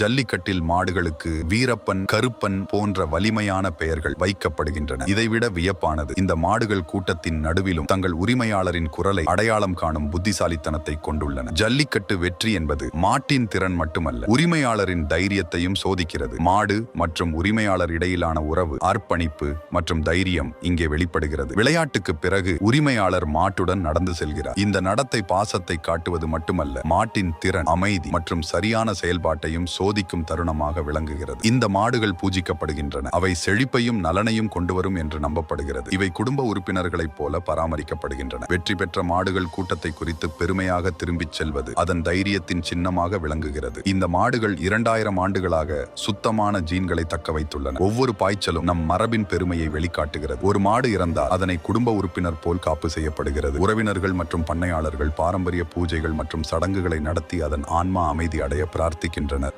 ஜல்லிக்கட்டில் மாடுகளுக்கு வீரப்பன் கருப்பன் போன்ற வலிமையான பெயர்கள் வைக்கப்படுகின்றன. இதைவிட வியப்பானது இந்த மாடுகள் கூட்டத்தின் நடுவிலும் தங்கள் உரிமையாளரின் குரலை அடையாளம் காணும் புத்திசாலித்தனத்தை கொண்டுள்ளன. ஜல்லிக்கட்டு வெற்றி என்பது மாட்டின் திறன் மட்டுமல்ல உரிமையாளரின் தைரியத்தையும் சோதிக்கிறது. மாடு மற்றும் உரிமையாளர் இடையிலான உறவு அர்ப்பணிப்பு மற்றும் தைரியம் இங்கே வெளிப்படுகிறது. விளையாட்டுக்கு பிறகு உரிமையாளர் மாட்டுடன் நடந்து செல்கிறார். இந்த நடத்தை பாசத்தை காட்டுவது மட்டுமல்ல மாட்டின் திறன் அமைதி மற்றும் சரியான செயல்பாட்டையும் சோதிக்கும் தருணமாக விளங்குகிறது. இந்த மாடுகள் பூஜிக்கப்படுகின்றன. அவை செழிப்பையும் நலனையும் கொண்டு வரும் என்று நம்பப்படுகிறது. இவை குடும்ப உறுப்பினர்களைப் போல பராமரிக்கப்படுகின்றன. வெற்றி பெற்ற மாடுகள் கூட்டத்தை குறித்து பெருமையாக திரும்பிச் செல்வது அதன் தைரியத்தின் சின்னமாக விளங்குகிறது. இந்த மாடுகள் இரண்டாயிரம் ஆண்டுகளாக சுத்தமான ஜீன்களை தக்க வைத்துள்ளன. ஒவ்வொரு பாய்ச்சலும் நம் மரபின் பெருமையை வெளிக்காட்டுகிறது. ஒரு மாடு இறந்தால் அதனை குடும்ப உறுப்பினர் போல் காப்பு செய்யப்படுகிறது. உறவினர்கள் மற்றும் பண்ணையாளர்கள் பாரம்பரிய பூஜைகள் மற்றும் சடங்குகளை நடத்தி அதன் ஆன்மா அமைதி அடைய பிரார்த்திக்கின்றனர்.